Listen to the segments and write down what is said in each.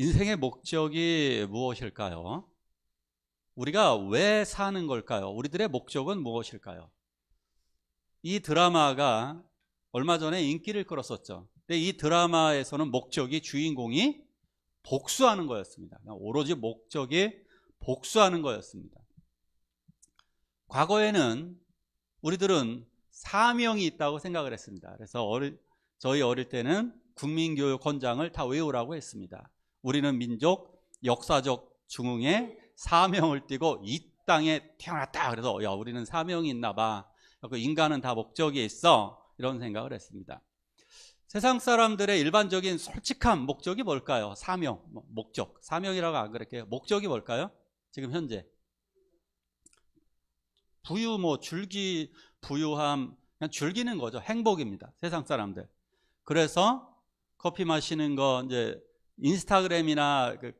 인생의 목적이 무엇일까요? 우리가 왜 사는 걸까요? 우리들의 목적은 무엇일까요? 이 드라마가 얼마 전에 인기를 끌었었죠. 근데 이 드라마에서는 목적이 주인공이 복수하는 거였습니다. 오로지 목적이 복수하는 거였습니다. 과거에는 우리들은 사명이 있다고 생각을 했습니다. 그래서 어리, 저희 어릴 때는 국민교육 헌장을 다 외우라고 했습니다. 우리는 민족 역사적 중흥에 사명을 띠고 이 땅에 태어났다. 그래서 야 우리는 사명이 있나 봐. 그 인간은 다 목적이 있어. 이런 생각을 했습니다. 세상 사람들의 일반적인 솔직한 목적이 뭘까요? 사명, 뭐, 목적. 사명이라고 안 그럴게요. 목적이 뭘까요? 지금 현재. 부유, 뭐, 줄기, 부유함, 그냥 즐기는 거죠. 행복입니다. 세상 사람들. 그래서 커피 마시는 거, 이제, 인스타그램이나 그,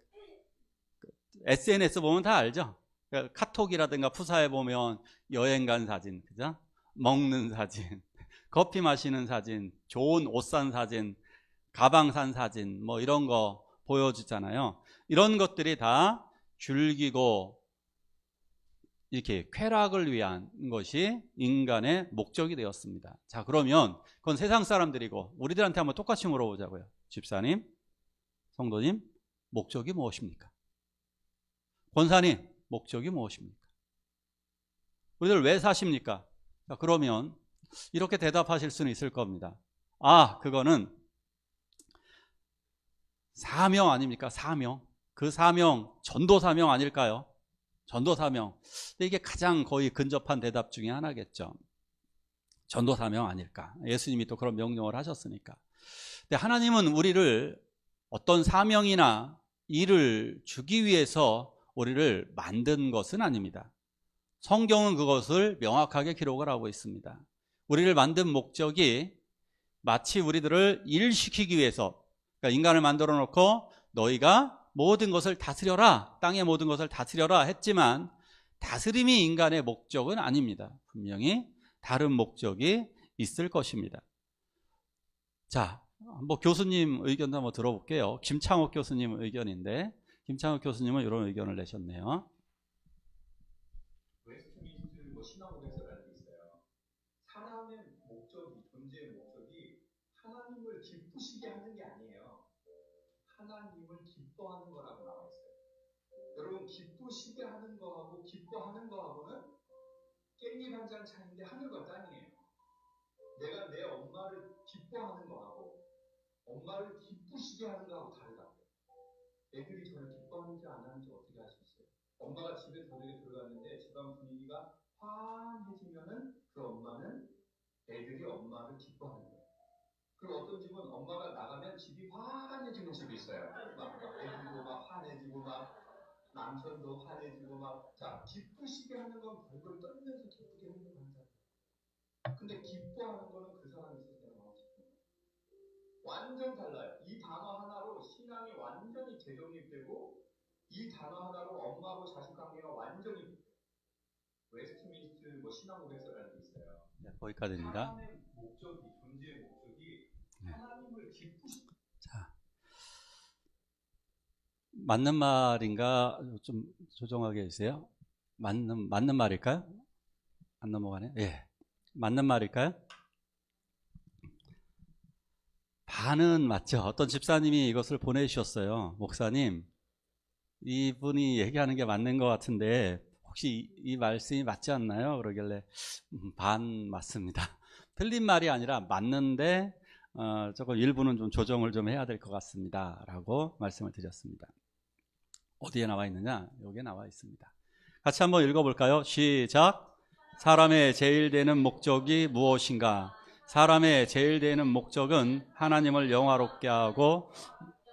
그 SNS 보면 다 알죠? 그 카톡이라든가 푸사에 보면 여행 간 사진, 그죠? 먹는 사진, 커피 마시는 사진, 좋은 옷 산 사진, 가방 산 사진, 뭐 이런 거 보여주잖아요. 이런 것들이 다 즐기고 이렇게 쾌락을 위한 것이 인간의 목적이 되었습니다. 자, 그러면 그건 세상 사람들이고 우리들한테 한번 똑같이 물어보자고요. 집사님, 성도님, 목적이 무엇입니까? 권사님, 목적이 무엇입니까? 우리들 왜 사십니까? 자, 그러면 이렇게 대답하실 수는 있을 겁니다. 아, 그거는 사명 아닙니까? 사명. 그 사명, 전도 사명 아닐까요? 전도 사명. 이게 가장 거의 근접한 대답 중에 하나겠죠. 전도 사명 아닐까? 예수님이 또 그런 명령을 하셨으니까. 근데 하나님은 우리를 어떤 사명이나 일을 주기 위해서 우리를 만든 것은 아닙니다. 성경은 그것을 명확하게 기록을 하고 있습니다. 우리를 만든 목적이 마치 우리들을 일시키기 위해서 그러니까 인간을 만들어 놓고 너희가 모든 것을 다스려라 땅의 모든 것을 다스려라 했지만 다스림이 인간의 목적은 아닙니다. 분명히 다른 목적이 있을 것입니다. 자, 뭐 교수님 의견도 한번 들어볼게요. 김창욱 교수님 의견인데 김창욱 교수님은 이런 의견을 내셨네요. 뭐 기쁘시게 하는 거하고 기뻐하는 거하고는 깻잎 한 장 차이인데 하늘과 땅이에요. 내가 내 엄마를 기뻐하는 거하고 엄마를 기쁘시게 하는 거하고 다르다고. 애들이 저를 기뻐하는지 안 하는지 어떻게 알 수 있어요? 엄마가 집에 저녁에 들어갔는데 집안 분위기가 환해지면은 그 엄마는 애들이 엄마를 기뻐하는 거예요. 그리고 어떤 집은 엄마가 나가면 집이 환해지는 집이 있어요. 막, 막 애들도 막 환해지고 막 남편도 환해지고 막 자 기쁘시게 하는 건 벌벌 떨면서 기쁘게 행동하는 사람. 근데 기뻐하는 거는 그 사람이. 완전 달라요. 이 단어 하나로 신앙이 완전히 재정립되고 이 단어 하나로 엄마하고 자식 관계가 완전히 웨스트민스트 뭐 신앙 고백서라는 게 있어요. 네, 거기까지입니다. 사람의 목적이 존재의 목적이 네. 하나님을 기쁘시 자, 맞는 말인가 좀 조정하게 해주세요. 맞는 맞는 말일까요? 안 넘어가네. 예, 맞는 말일까요? 반은 맞죠. 어떤 집사님이 이것을 보내주셨어요. 목사님, 이분이 얘기하는 게 맞는 것 같은데 혹시 이, 이 말씀이 맞지 않나요? 그러길래 음, 반 맞습니다. 틀린 말이 아니라 맞는데 어, 조금 일부는 좀 조정을 좀 해야 될 것 같습니다. 라고 말씀을 드렸습니다. 어디에 나와 있느냐? 여기에 나와 있습니다. 같이 한번 읽어볼까요? 시작. 사람의 제일 되는 목적이 무엇인가? 사람의 제일 되는 목적은 하나님을 영화롭게 하고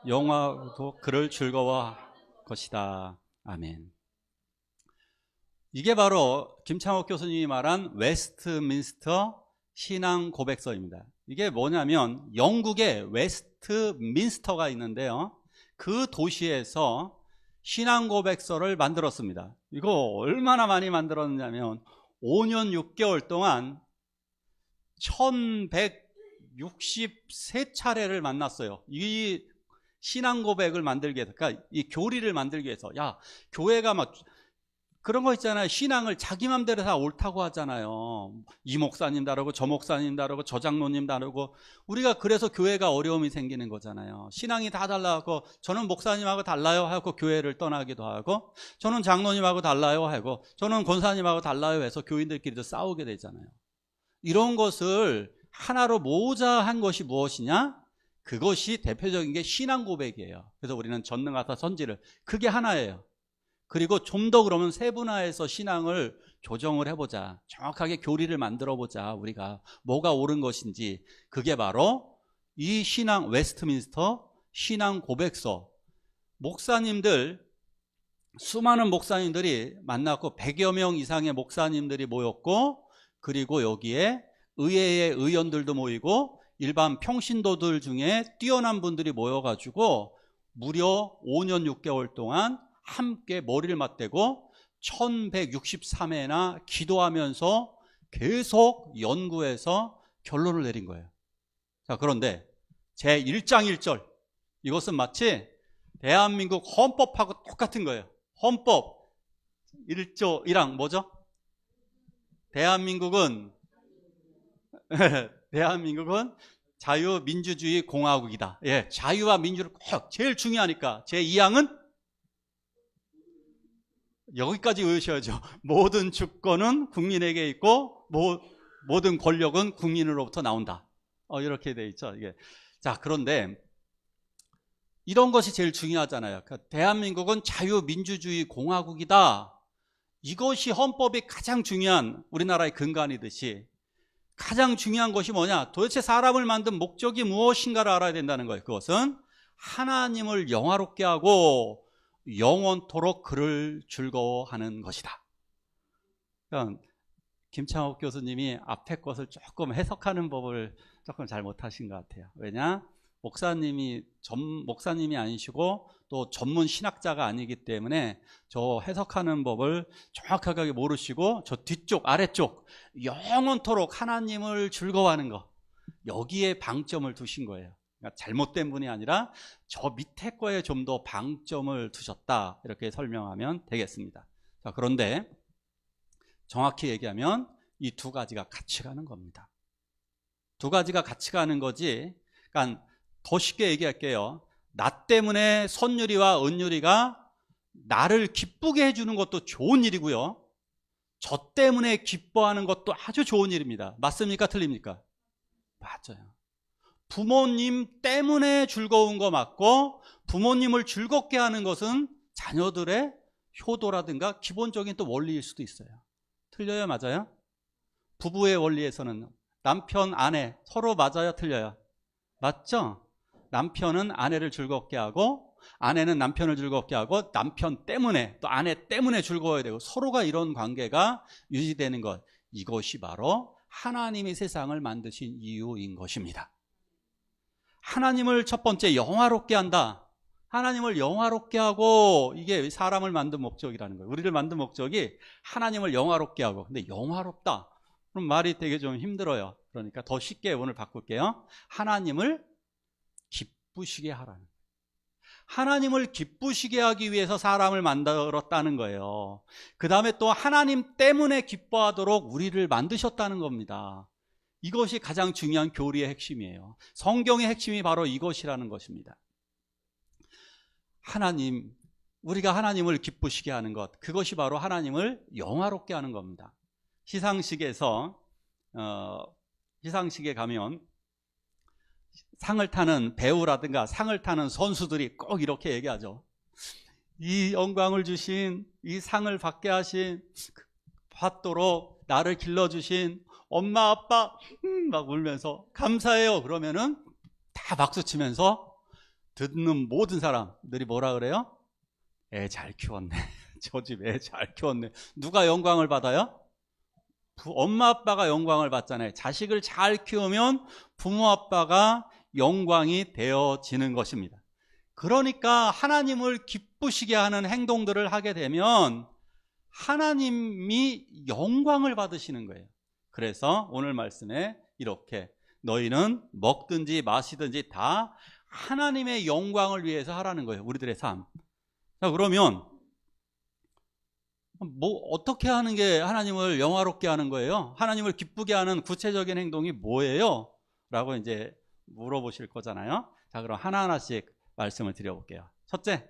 영화도 그를 즐거워할 것이다. 아멘. 이게 바로 김창옥 교수님이 말한 웨스트민스터 신앙 고백서입니다. 이게 뭐냐면 영국에 웨스트민스터가 있는데요. 그 도시에서 신앙 고백서를 만들었습니다. 이거 얼마나 많이 만들었냐면 5년 6개월 동안 1163차례를 만났어요. 이 신앙 고백을 만들기 위해서, 그러니까 이 교리를 만들기 위해서, 야, 교회가 막 그런 거 있잖아요. 신앙을 자기 맘대로 다 옳다고 하잖아요. 이 목사님 다르고 저 목사님 다르고 저 장로님 다르고 우리가 그래서 교회가 어려움이 생기는 거잖아요. 신앙이 다 달라고 저는 목사님하고 달라요 하고 교회를 떠나기도 하고 저는 장로님하고 달라요 하고 저는 권사님하고 달라요 해서 교인들끼리도 싸우게 되잖아요. 이런 것을 하나로 모자 한 것이 무엇이냐? 그것이 대표적인 게 신앙 고백이에요. 그래서 우리는 전능하사 선지를 그게 하나예요. 그리고 좀 더 그러면 세분화해서 신앙을 조정을 해보자. 정확하게 교리를 만들어 보자. 우리가 뭐가 옳은 것인지. 그게 바로 이 신앙, 웨스트민스터 신앙 고백서. 목사님들, 수많은 목사님들이 만났고 100여 명 이상의 목사님들이 모였고 그리고 여기에 의회의 의원들도 모이고 일반 평신도들 중에 뛰어난 분들이 모여가지고 무려 5년 6개월 동안 함께 머리를 맞대고 1163회나 기도하면서 계속 연구해서 결론을 내린 거예요. 자, 그런데 제 1장 1절 이것은 마치 대한민국 헌법하고 똑같은 거예요. 헌법 1조 1항 뭐죠? 대한민국은 대한민국은 자유민주주의 공화국이다. 예, 자유와 민주를 꼭 제일 중요하니까 제 2항은 여기까지 외우셔야죠. 모든 주권은 국민에게 있고 모, 모든 권력은 국민으로부터 나온다. 어, 이렇게 돼 있죠. 이게 자 그런데 이런 것이 제일 중요하잖아요. 그러니까 대한민국은 자유민주주의 공화국이다. 이것이 헌법이 가장 중요한 우리나라의 근간이듯이 가장 중요한 것이 뭐냐? 도대체 사람을 만든 목적이 무엇인가를 알아야 된다는 거예요. 그것은 하나님을 영화롭게 하고 영원토록 그를 즐거워하는 것이다. 그러니까 김창옥 교수님이 앞에 것을 조금 해석하는 법을 조금 잘 못하신 것 같아요. 왜냐? 목사님이 전 목사님이 아니시고 또 전문 신학자가 아니기 때문에 저 해석하는 법을 정확하게 모르시고 저 뒤쪽 아래쪽 영원토록 하나님을 즐거워하는 것 여기에 방점을 두신 거예요. 그러니까 잘못된 분이 아니라 저 밑에 거에 좀 더 방점을 두셨다 이렇게 설명하면 되겠습니다. 자, 그런데 정확히 얘기하면 이 두 가지가 같이 가는 겁니다. 두 가지가 같이 가는 거지. 그러니까 더 쉽게 얘기할게요. 나 때문에 선율이와 은율이가 나를 기쁘게 해주는 것도 좋은 일이고요. 저 때문에 기뻐하는 것도 아주 좋은 일입니다. 맞습니까? 틀립니까? 맞아요. 부모님 때문에 즐거운 거 맞고 부모님을 즐겁게 하는 것은 자녀들의 효도라든가 기본적인 또 원리일 수도 있어요. 틀려요? 맞아요? 부부의 원리에서는 남편, 아내 서로 맞아요? 틀려요? 맞죠? 남편은 아내를 즐겁게 하고 아내는 남편을 즐겁게 하고 남편 때문에 또 아내 때문에 즐거워야 되고 서로가 이런 관계가 유지되는 것 이것이 바로 하나님이 세상을 만드신 이유인 것입니다. 하나님을 첫 번째 영화롭게 한다. 하나님을 영화롭게 하고 이게 사람을 만든 목적이라는 거예요. 우리를 만든 목적이 하나님을 영화롭게 하고 근데 영화롭다. 그럼 말이 되게 좀 힘들어요. 그러니까 더 쉽게 오늘 바꿀게요. 하나님을 기쁘시게 하라는. 하나님을 기쁘시게 하기 위해서 사람을 만들었다는 거예요. 그 다음에 또 하나님 때문에 기뻐하도록 우리를 만드셨다는 겁니다. 이것이 가장 중요한 교리의 핵심이에요. 성경의 핵심이 바로 이것이라는 것입니다. 하나님, 우리가 하나님을 기쁘시게 하는 것, 그것이 바로 하나님을 영화롭게 하는 겁니다. 시상식에서, 어, 시상식에 가면 상을 타는 배우라든가 상을 타는 선수들이 꼭 이렇게 얘기하죠. 이 영광을 주신, 이 상을 받게 하신, 받도록 나를 길러주신 엄마, 아빠, 음, 막 울면서 감사해요. 그러면은 다 박수 치면서 듣는 모든 사람들이 뭐라 그래요? 애 잘 키웠네. 저 집 애 잘 키웠네. 누가 영광을 받아요? 엄마, 아빠가 영광을 받잖아요. 자식을 잘 키우면 부모, 아빠가 영광이 되어지는 것입니다. 그러니까 하나님을 기쁘시게 하는 행동들을 하게 되면 하나님이 영광을 받으시는 거예요. 그래서 오늘 말씀에 이렇게 너희는 먹든지 마시든지 다 하나님의 영광을 위해서 하라는 거예요. 우리들의 삶. 자, 그러면 뭐 어떻게 하는 게 하나님을 영화롭게 하는 거예요? 하나님을 기쁘게 하는 구체적인 행동이 뭐예요? 라고 이제 물어보실 거잖아요. 자, 그럼 하나하나씩 말씀을 드려볼게요. 첫째,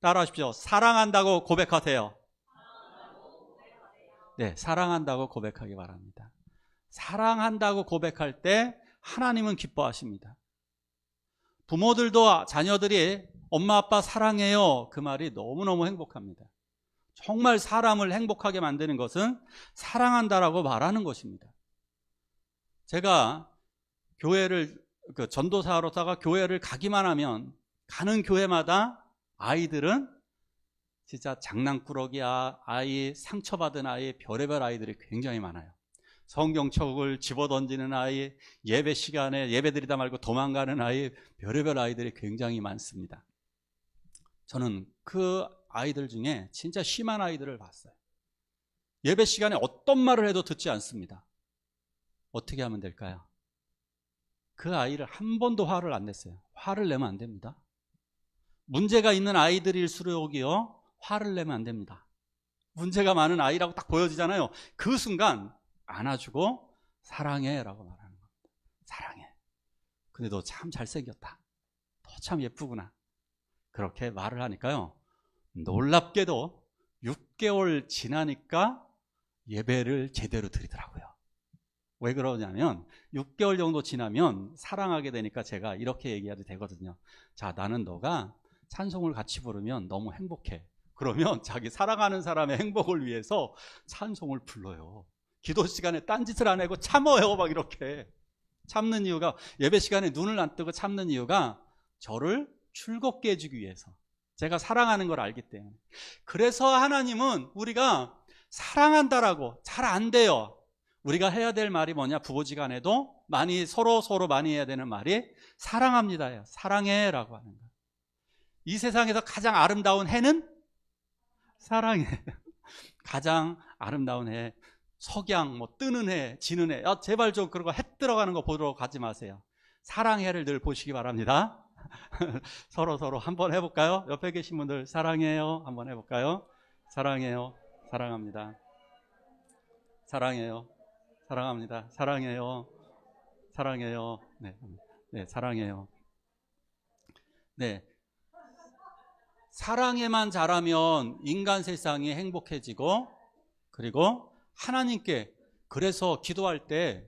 따라하십시오. 사랑한다고 고백하세요. 네, 사랑한다고 고백하기 바랍니다. 사랑한다고 고백할 때 하나님은 기뻐하십니다. 부모들도 자녀들이 엄마 아빠 사랑해요. 그 말이 너무너무 행복합니다. 정말 사람을 행복하게 만드는 것은 사랑한다라고 말하는 것입니다. 제가 교회를 그 전도사로다가 교회를 가기만 하면 가는 교회마다 아이들은 진짜 장난꾸러기야 아이 상처받은 아이 별의별 아이들이 굉장히 많아요. 성경책을 집어던지는 아이 예배 시간에 예배 드리다 말고 도망가는 아이 별의별 아이들이 굉장히 많습니다. 저는 그 아이들 중에 진짜 심한 아이들을 봤어요. 예배 시간에 어떤 말을 해도 듣지 않습니다. 어떻게 하면 될까요? 그 아이를 한 번도 화를 안 냈어요. 화를 내면 안 됩니다. 문제가 있는 아이들일수록이요, 화를 내면 안 됩니다. 문제가 많은 아이라고 딱 보여지잖아요. 그 순간 안아주고 사랑해 라고 말하는 겁니다. 사랑해. 근데 너 참 잘생겼다. 너 참 예쁘구나. 그렇게 말을 하니까요. 놀랍게도 6개월 지나니까 예배를 제대로 드리더라고요. 왜 그러냐면 6개월 정도 지나면 사랑하게 되니까 제가 이렇게 얘기해도 되거든요. 자, 나는 너가 찬송을 같이 부르면 너무 행복해. 그러면 자기 사랑하는 사람의 행복을 위해서 찬송을 불러요. 기도 시간에 딴짓을 안 하고 참어요. 막 이렇게. 참는 이유가 예배 시간에 눈을 안 뜨고 참는 이유가 저를 즐겁게 해주기 위해서. 제가 사랑하는 걸 알기 때문에. 그래서 하나님은 우리가 사랑한다라고 잘 안 돼요. 우리가 해야 될 말이 뭐냐? 부부지간에도 많이 서로 서로 많이 해야 되는 말이 사랑합니다예요. 사랑해라고 하는 거. 이 세상에서 가장 아름다운 해는 사랑해. 가장 아름다운 해. 석양, 뭐 뜨는 해, 지는 해. 아, 제발 좀 그런 거 해 들어가는 거 보도록 가지 마세요. 사랑해를 늘 보시기 바랍니다. 서로 서로 한번 해볼까요? 옆에 계신 분들 사랑해요. 한번 해볼까요? 사랑해요. 사랑합니다. 사랑해요. 사랑합니다. 사랑해요. 사랑해요. 네, 네, 사랑해요. 네. 사랑에만 잘하면 인간 세상이 행복해지고, 그리고 하나님께, 그래서 기도할 때,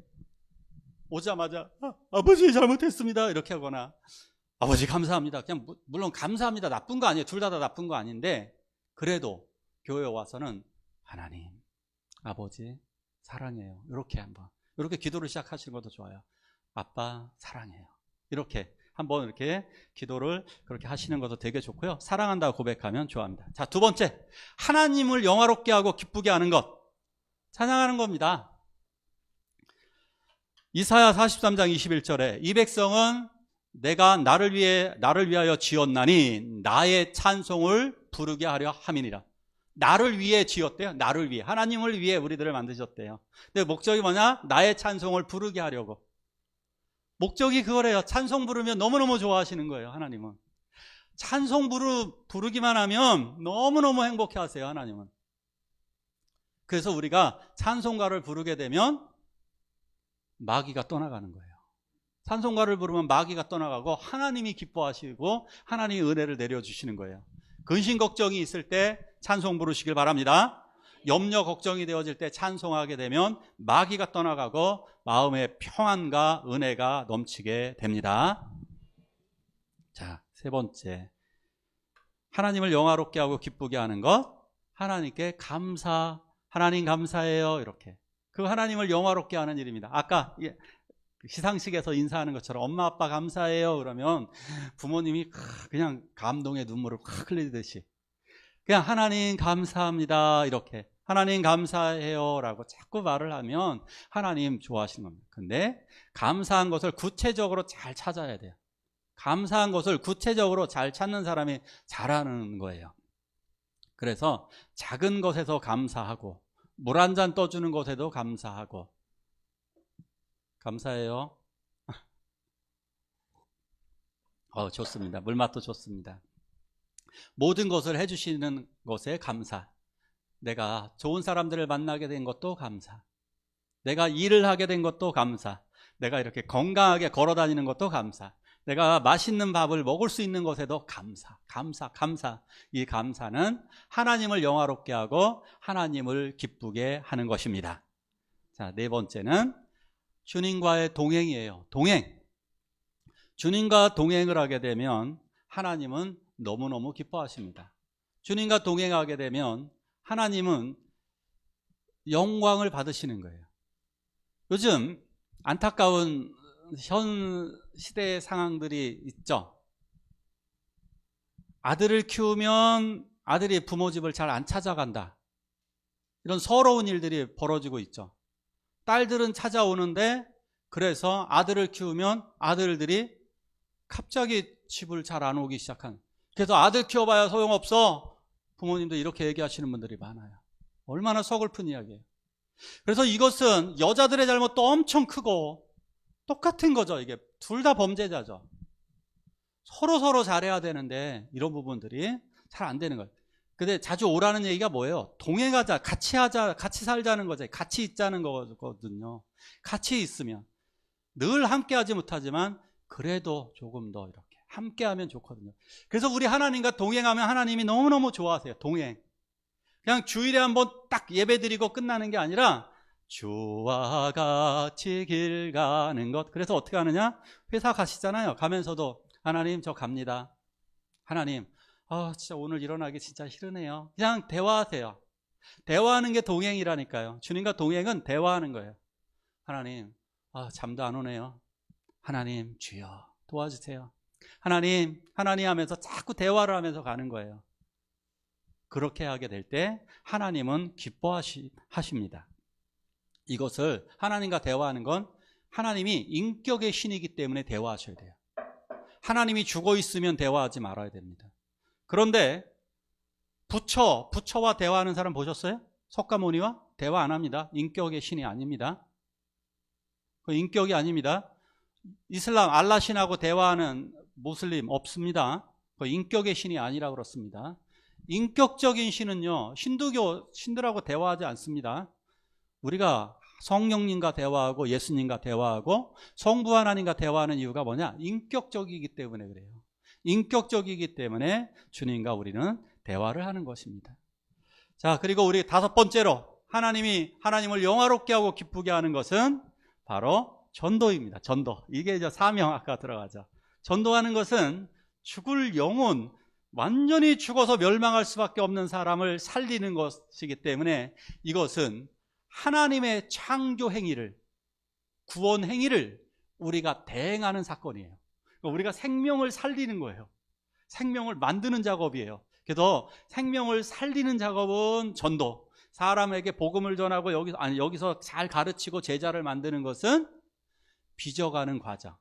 오자마자, 아, 아버지 잘못했습니다. 이렇게 하거나, 아버지 감사합니다. 그냥, 무- 물론 감사합니다. 나쁜 거 아니에요. 둘 다 다 나쁜 거 아닌데, 그래도 교회 와서는 하나님, 아버지, 사랑해요. 이렇게 한번. 이렇게 기도를 시작하시는 것도 좋아요. 아빠, 사랑해요. 이렇게 한번 이렇게 기도를 그렇게 하시는 것도 되게 좋고요. 사랑한다고 고백하면 좋아합니다. 자, 두 번째. 하나님을 영화롭게 하고 기쁘게 하는 것. 찬양하는 겁니다. 이사야 43장 21절에 이 백성은 내가 나를 위해 나를 위하여 지었나니 나의 찬송을 부르게 하려 함이니라. 나를 위해 지었대요. 나를 위해. 하나님을 위해 우리들을 만드셨대요. 근데 목적이 뭐냐? 나의 찬송을 부르게 하려고. 목적이 그거래요. 찬송 부르면 너무너무 좋아하시는 거예요. 하나님은. 찬송 부르, 부르기만 하면 너무너무 행복해 하세요. 하나님은. 그래서 우리가 찬송가를 부르게 되면 마귀가 떠나가는 거예요. 찬송가를 부르면 마귀가 떠나가고 하나님이 기뻐하시고 하나님이 은혜를 내려주시는 거예요. 근심 걱정이 있을 때 찬송 부르시길 바랍니다. 염려 걱정이 되어질 때 찬송하게 되면 마귀가 떠나가고 마음의 평안과 은혜가 넘치게 됩니다. 자, 세 번째. 하나님을 영화롭게 하고 기쁘게 하는 것. 하나님께 감사, 하나님 감사해요. 이렇게. 그 하나님을 영화롭게 하는 일입니다. 아까 시상식에서 인사하는 것처럼 엄마 아빠 감사해요. 그러면 부모님이 그냥 감동의 눈물을 확 흘리듯이 그냥 하나님 감사합니다. 이렇게 하나님 감사해요. 라고 자꾸 말을 하면 하나님 좋아하시는 겁니다. 근데 감사한 것을 구체적으로 잘 찾아야 돼요. 감사한 것을 구체적으로 잘 찾는 사람이 잘하는 거예요. 그래서 작은 것에서 감사하고 물 한 잔 떠주는 것에도 감사하고 감사해요. 어, 좋습니다. 물맛도 좋습니다. 모든 것을 해주시는 것에 감사. 내가 좋은 사람들을 만나게 된 것도 감사. 내가 일을 하게 된 것도 감사. 내가 이렇게 건강하게 걸어 다니는 것도 감사. 내가 맛있는 밥을 먹을 수 있는 것에도 감사, 감사, 감사. 이 감사는 하나님을 영화롭게 하고 하나님을 기쁘게 하는 것입니다. 자, 네 번째는 주님과의 동행이에요. 동행. 주님과 동행을 하게 되면 하나님은 너무너무 기뻐하십니다. 주님과 동행하게 되면 하나님은 영광을 받으시는 거예요. 요즘 안타까운 현 시대의 상황들이 있죠. 아들을 키우면 아들이 부모 집을 잘 안 찾아간다. 이런 서러운 일들이 벌어지고 있죠. 딸들은 찾아오는데 그래서 아들을 키우면 아들들이 갑자기 집을 잘 안 오기 시작한. 그래서 아들 키워봐야 소용없어. 부모님도 이렇게 얘기하시는 분들이 많아요. 얼마나 서글픈 이야기예요. 그래서 이것은 여자들의 잘못도 엄청 크고 똑같은 거죠. 이게 둘 다 범죄자죠. 서로 서로 잘해야 되는데 이런 부분들이 잘 안 되는 거예요. 근데 자주 오라는 얘기가 뭐예요? 동행하자, 같이 하자, 같이 살자는 거죠. 같이 있자는 거거든요. 같이 있으면 늘 함께하지 못하지만 그래도 조금 더 이렇게 함께하면 좋거든요. 그래서 우리 하나님과 동행하면 하나님이 너무너무 좋아하세요. 동행. 그냥 주일에 한번 딱 예배 드리고 끝나는 게 아니라 주와 같이 길 가는 것. 그래서 어떻게 하느냐? 회사 가시잖아요. 가면서도 하나님 저 갑니다. 하나님, 아 진짜 오늘 일어나기 진짜 싫으네요. 그냥 대화하세요. 대화하는 게 동행이라니까요. 주님과 동행은 대화하는 거예요. 하나님, 아 잠도 안 오네요. 하나님, 주여 도와주세요. 하나님, 하나님 하면서 자꾸 대화를 하면서 가는 거예요. 그렇게 하게 될 때 하나님은 기뻐하십니다. 이것을 하나님과 대화하는 건 하나님이 인격의 신이기 때문에 대화하셔야 돼요. 하나님이 죽어 있으면 대화하지 말아야 됩니다. 그런데 부처, 부처와 대화하는 사람 보셨어요? 석가모니와 대화 안 합니다. 인격의 신이 아닙니다. 그 인격이 아닙니다. 이슬람 알라 신하고 대화하는 모슬림 없습니다. 그 인격의 신이 아니라 그렇습니다. 인격적인 신은요, 힌두교 신들하고 대화하지 않습니다. 우리가 성령님과 대화하고 예수님과 대화하고 성부 하나님과 대화하는 이유가 뭐냐? 인격적이기 때문에 그래요. 인격적이기 때문에 주님과 우리는 대화를 하는 것입니다. 자, 그리고 우리 다섯 번째로 하나님이 하나님을 영화롭게 하고 기쁘게 하는 것은 바로 전도입니다. 전도. 이게 이제 사명 아까 들어가죠. 전도하는 것은 죽을 영혼, 완전히 죽어서 멸망할 수밖에 없는 사람을 살리는 것이기 때문에 이것은 하나님의 창조 행위를, 구원 행위를 우리가 대행하는 사건이에요. 그러니까 우리가 생명을 살리는 거예요. 생명을 만드는 작업이에요. 그래서 생명을 살리는 작업은 전도. 사람에게 복음을 전하고 여기서 아니 여기서 잘 가르치고 제자를 만드는 것은 빚어가는 과정.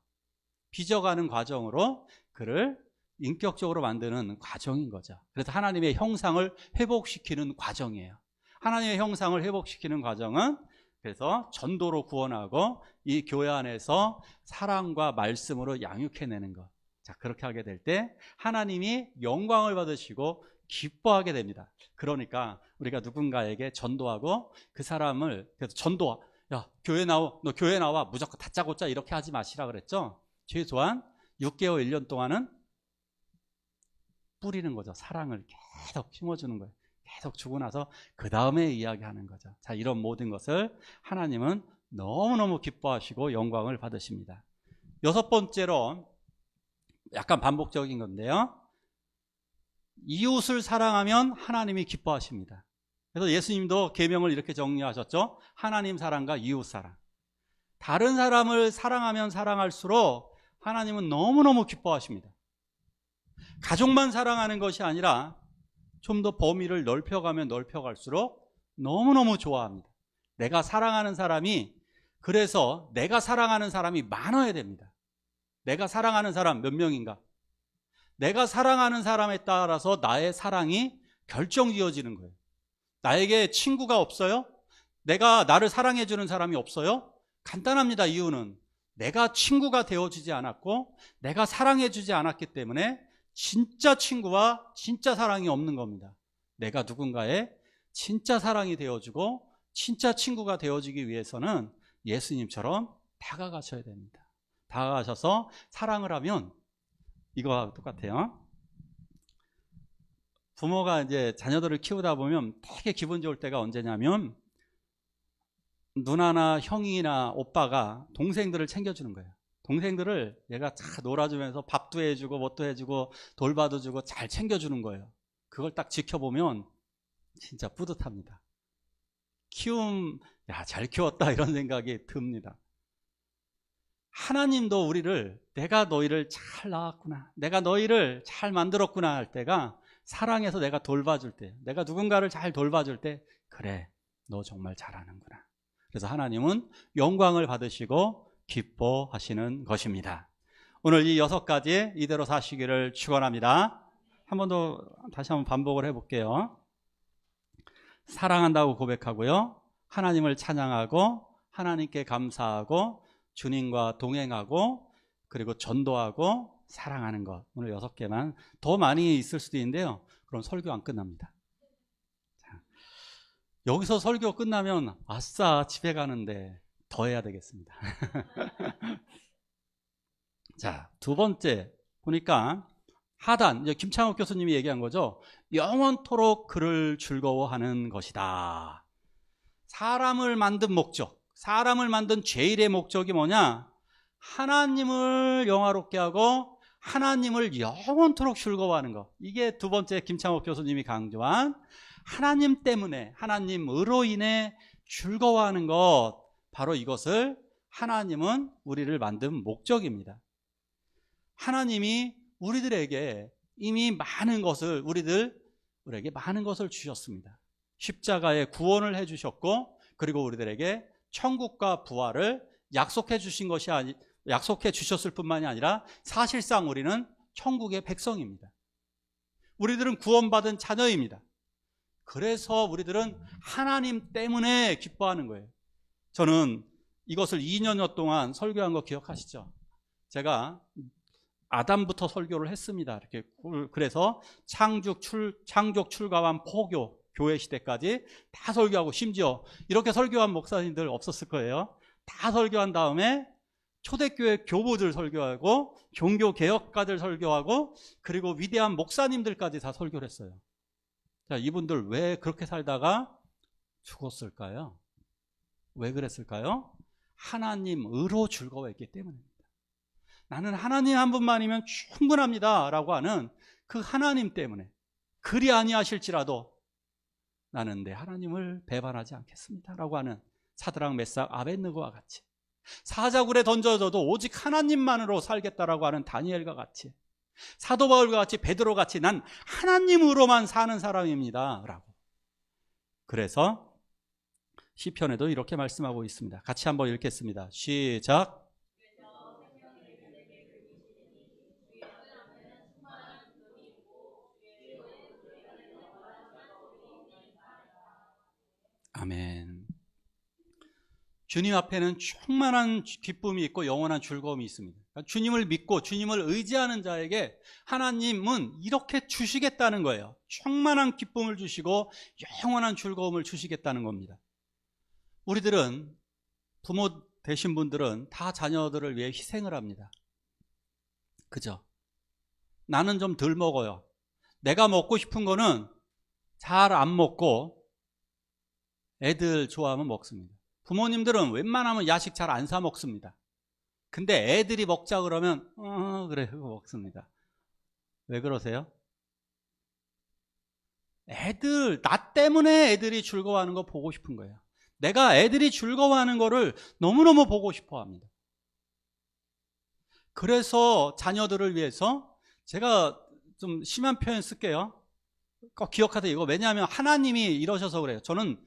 빚어가는 과정으로 그를 인격적으로 만드는 과정인 거죠. 그래서 하나님의 형상을 회복시키는 과정이에요. 하나님의 형상을 회복시키는 과정은 그래서 전도로 구원하고 이 교회 안에서 사랑과 말씀으로 양육해내는 것. 자, 그렇게 하게 될 때 하나님이 영광을 받으시고 기뻐하게 됩니다. 그러니까 우리가 누군가에게 전도하고 그 사람을 그래서 전도 야 교회 나와 너 교회 나와 무조건 다짜고짜 이렇게 하지 마시라 그랬죠. 최소한 6개월 1년 동안은 뿌리는 거죠. 사랑을 계속 심어주는 거예요. 계속 주고 나서 그 다음에 이야기하는 거죠. 자 이런 모든 것을 하나님은 너무너무 기뻐하시고 영광을 받으십니다. 여섯 번째로 약간 반복적인 건데요. 이웃을 사랑하면 하나님이 기뻐하십니다. 그래서 예수님도 계명을 이렇게 정리하셨죠. 하나님 사랑과 이웃 사랑. 다른 사람을 사랑하면 사랑할수록 하나님은 너무너무 기뻐하십니다. 가족만 사랑하는 것이 아니라 좀 더 범위를 넓혀가면 넓혀갈수록 너무너무 좋아합니다. 내가 사랑하는 사람이 그래서 내가 사랑하는 사람이 많아야 됩니다. 내가 사랑하는 사람 몇 명인가? 내가 사랑하는 사람에 따라서 나의 사랑이 결정 지어지는 거예요. 나에게 친구가 없어요? 내가 나를 사랑해주는 사람이 없어요? 간단합니다. 이유는 내가 친구가 되어주지 않았고 내가 사랑해주지 않았기 때문에 진짜 친구와 진짜 사랑이 없는 겁니다. 내가 누군가의 진짜 사랑이 되어주고 진짜 친구가 되어주기 위해서는 예수님처럼 다가가셔야 됩니다. 다가가셔서 사랑을 하면 이거와 똑같아요. 부모가 이제 자녀들을 키우다 보면 되게 기분 좋을 때가 언제냐면 누나나 형이나 오빠가 동생들을 챙겨주는 거예요. 동생들을 얘가 다 놀아주면서 밥도 해주고 뭣도 해주고 돌봐도 주고 잘 챙겨주는 거예요. 그걸 딱 지켜보면 진짜 뿌듯합니다. 키움, 야, 잘 키웠다 이런 생각이 듭니다. 하나님도 우리를 내가 너희를 잘 낳았구나. 내가 너희를 잘 만들었구나 할 때가 사랑해서 내가 돌봐줄 때, 내가 누군가를 잘 돌봐줄 때, 그래, 너 정말 잘하는구나. 그래서 하나님은 영광을 받으시고 기뻐하시는 것입니다. 오늘 이 여섯 가지 이대로 사시기를 축원합니다. 한 번 더 다시 한번 반복을 해볼게요. 사랑한다고 고백하고요. 하나님을 찬양하고 하나님께 감사하고 주님과 동행하고 그리고 전도하고 사랑하는 것. 오늘 여섯 개만 더 많이 있을 수도 있는데요. 그럼 설교 안 끝납니다. 자, 여기서 설교 끝나면 아싸 집에 가는데 더 해야 되겠습니다. 자, 두 번째 보니까 하단 김창욱 교수님이 얘기한 거죠. 영원토록 그를 즐거워하는 것이다. 사람을 만든 목적, 사람을 만든 제일의 목적이 뭐냐? 하나님을 영화롭게 하고 하나님을 영원토록 즐거워하는 것. 이게 두 번째 김창욱 교수님이 강조한 하나님 때문에 하나님으로 인해 즐거워하는 것. 바로 이것을 하나님은 우리를 만든 목적입니다. 하나님이 우리들에게 이미 많은 것을 우리들 우리에게 많은 것을 주셨습니다. 십자가의 구원을 해 주셨고 그리고 우리들에게 천국과 부활을 약속해 주신 것이 아니 약속해 주셨을 뿐만이 아니라 사실상 우리는 천국의 백성입니다. 우리들은 구원받은 자녀입니다. 그래서 우리들은 하나님 때문에 기뻐하는 거예요. 저는 이것을 2년여 동안 설교한 거 기억하시죠? 제가 아담부터 설교를 했습니다. 이렇게 그래서 창조 출 창조 출가한 포교 교회 시대까지 다 설교하고 심지어 이렇게 설교한 목사님들 없었을 거예요. 다 설교한 다음에 초대교회 교부들 설교하고 종교 개혁가들 설교하고 그리고 위대한 목사님들까지 다 설교를 했어요. 자, 이분들 왜 그렇게 살다가 죽었을까요? 왜 그랬을까요? 하나님으로 즐거워했기 때문입니다. 나는 하나님 한 분만이면 충분합니다. 라고 하는 그 하나님 때문에 그리 아니하실지라도 나는 내 하나님을 배반하지 않겠습니다. 라고 하는 사드랑 메삭 아벤느고와 같이 사자굴에 던져져도 오직 하나님만으로 살겠다라고 하는 다니엘과 같이 사도 바울과 같이 베드로 같이 난 하나님으로만 사는 사람입니다. 라고. 그래서 시편에도 이렇게 말씀하고 있습니다. 같이 한번 읽겠습니다. 시작. 아멘. 주님 앞에는 충만한 기쁨이 있고 영원한 즐거움이 있습니다. 그러니까 주님을 믿고 주님을 의지하는 자에게 하나님은 이렇게 주시겠다는 거예요. 충만한 기쁨을 주시고 영원한 즐거움을 주시겠다는 겁니다. 우리들은 부모 되신 분들은 다 자녀들을 위해 희생을 합니다. 그죠? 나는 좀 덜 먹어요. 내가 먹고 싶은 거는 잘 안 먹고 애들 좋아하면 먹습니다. 부모님들은 웬만하면 야식 잘 안 사 먹습니다. 근데 애들이 먹자 그러면 어 그래 먹습니다. 왜 그러세요? 애들 나 때문에 애들이 즐거워하는 거 보고 싶은 거예요. 내가 애들이 즐거워하는 거를 너무너무 보고 싶어 합니다. 그래서 자녀들을 위해서 제가 좀 심한 표현 쓸게요. 꼭 기억하세요. 이거 왜냐하면 하나님이 이러셔서 그래요. 저는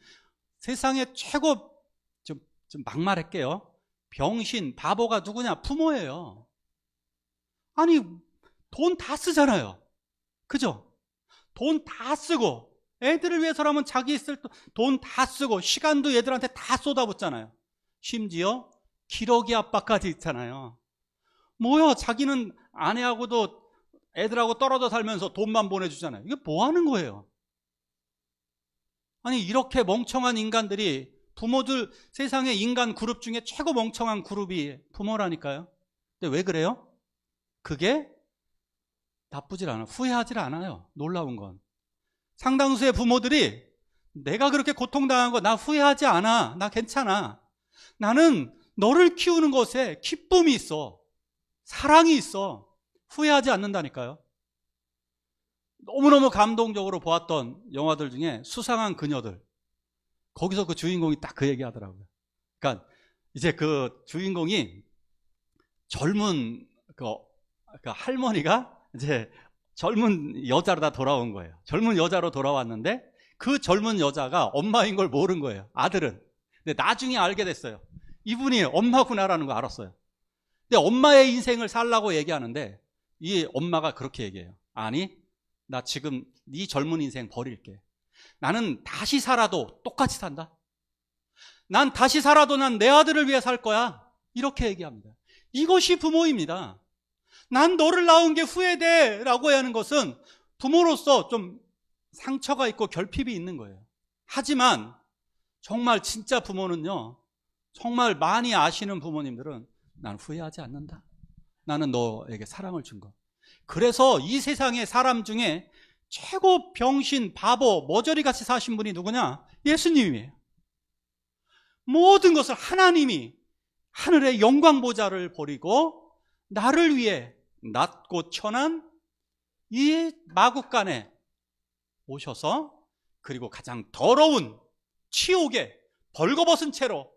세상에 최고 좀, 좀 막말할게요. 병신, 바보가 누구냐? 부모예요. 아니, 돈 다 쓰잖아요. 그죠? 돈 다 쓰고, 애들을 위해서라면 자기 있을 돈 다 쓰고, 시간도 애들한테 다 쏟아붓잖아요. 심지어 기러기 아빠까지 있잖아요. 뭐요? 자기는 아내하고도 애들하고 떨어져 살면서 돈만 보내주잖아요. 이게 뭐 하는 거예요? 아니, 이렇게 멍청한 인간들이 부모들 세상의 인간 그룹 중에 최고 멍청한 그룹이 부모라니까요. 근데 왜 그래요? 그게 나쁘질 않아. 후회하질 않아요. 놀라운 건. 상당수의 부모들이 내가 그렇게 고통당한 거 나 후회하지 않아. 나 괜찮아. 나는 너를 키우는 것에 기쁨이 있어. 사랑이 있어. 후회하지 않는다니까요. 너무너무 감동적으로 보았던 영화들 중에 수상한 그녀들. 거기서 그 주인공이 딱 그 얘기 하더라고요. 그러니까 이제 그 주인공이 젊은 그, 그 할머니가 이제 젊은 여자로 다 돌아온 거예요. 젊은 여자로 돌아왔는데 그 젊은 여자가 엄마인 걸 모른 거예요. 아들은. 근데 나중에 알게 됐어요. 이분이 엄마구나라는 거 알았어요. 근데 엄마의 인생을 살라고 얘기하는데 이 엄마가 그렇게 얘기해요. 아니, 나 지금 네 젊은 인생 버릴게. 나는 다시 살아도 똑같이 산다. 난 다시 살아도 난 내 아들을 위해 살 거야. 이렇게 얘기합니다. 이것이 부모입니다. 난 너를 낳은 게 후회돼. 라고 하는 것은 부모로서 좀 상처가 있고 결핍이 있는 거예요. 하지만 정말 진짜 부모는요, 정말 많이 아시는 부모님들은 난 후회하지 않는다. 나는 너에게 사랑을 준 것. 그래서 이 세상의 사람 중에 최고 병신, 바보, 머저리 같이 사신 분이 누구냐? 예수님이에요. 모든 것을 하나님이 하늘의 영광 보좌를 버리고 나를 위해 낮고 천한 이 마국간에 오셔서 그리고 가장 더러운 치욕에 벌거벗은 채로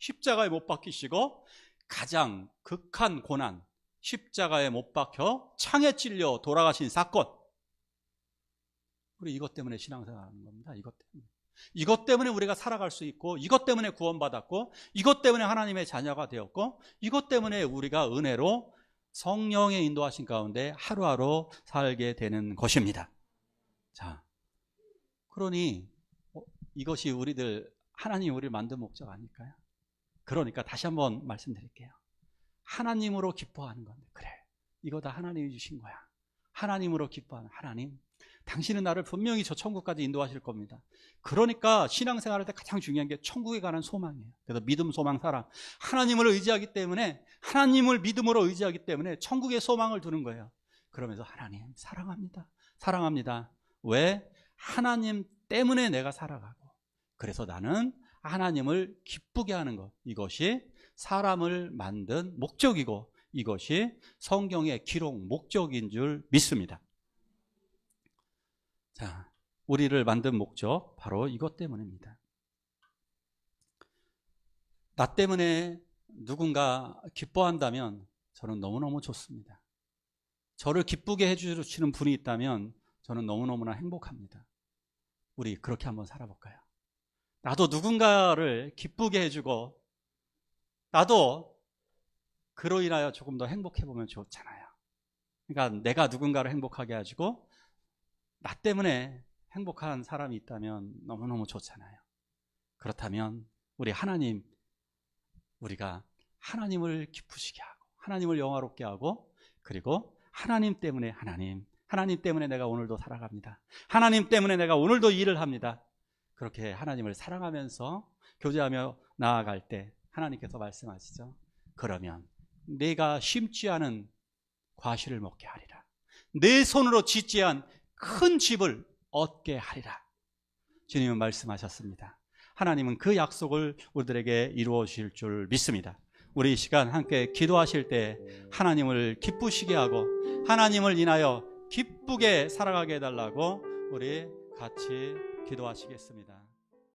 십자가에 못 박히시고 가장 극한 고난 십자가에 못 박혀 창에 찔려 돌아가신 사건 우리 이것 때문에 신앙생활 하는 겁니다. 이것 때문에. 이것 때문에 우리가 살아갈 수 있고, 이것 때문에 구원받았고, 이것 때문에 하나님의 자녀가 되었고, 이것 때문에 우리가 은혜로 성령의 인도하신 가운데 하루하루 살게 되는 것입니다. 자, 그러니 어, 이것이 우리들 하나님 우리를 만든 목적 아닐까요? 그러니까 다시 한번 말씀드릴게요. 하나님으로 기뻐하는 건데 그래 이거 다 하나님이 주신 거야. 하나님으로 기뻐하는 하나님. 당신은 나를 분명히 저 천국까지 인도하실 겁니다. 그러니까 신앙생활 할 때 가장 중요한 게 천국에 관한 소망이에요. 그래서 믿음, 소망, 사랑. 하나님을 의지하기 때문에, 하나님을 믿음으로 의지하기 때문에 천국에 소망을 두는 거예요. 그러면서 하나님, 사랑합니다. 사랑합니다. 왜? 하나님 때문에 내가 살아가고. 그래서 나는 하나님을 기쁘게 하는 것. 이것이 사람을 만든 목적이고, 이것이 성경의 기록 목적인 줄 믿습니다. 자, 우리를 만든 목적 바로 이것 때문입니다. 나 때문에 누군가 기뻐한다면 저는 너무너무 좋습니다. 저를 기쁘게 해주시는 분이 있다면 저는 너무너무나 행복합니다. 우리 그렇게 한번 살아볼까요? 나도 누군가를 기쁘게 해주고 나도 그로 인하여 조금 더 행복해 보면 좋잖아요. 그러니까 내가 누군가를 행복하게 해주고 나 때문에 행복한 사람이 있다면 너무너무 좋잖아요. 그렇다면 우리 하나님, 우리가 하나님을 기쁘시게 하고, 하나님을 영화롭게 하고, 그리고 하나님 때문에 하나님, 하나님 때문에 내가 오늘도 살아갑니다. 하나님 때문에 내가 오늘도 일을 합니다. 그렇게 하나님을 사랑하면서 교제하며 나아갈 때 하나님께서 말씀하시죠. 그러면 내가 심지 않은 과실을 먹게 하리라. 내 손으로 짓지 않은 큰 집을 얻게 하리라. 주님은 말씀하셨습니다. 하나님은 그 약속을 우리들에게 이루어 주실 줄 믿습니다. 우리 이 시간 함께 기도하실 때 하나님을 기쁘시게 하고 하나님을 인하여 기쁘게 살아가게 해달라고 우리 같이 기도하시겠습니다.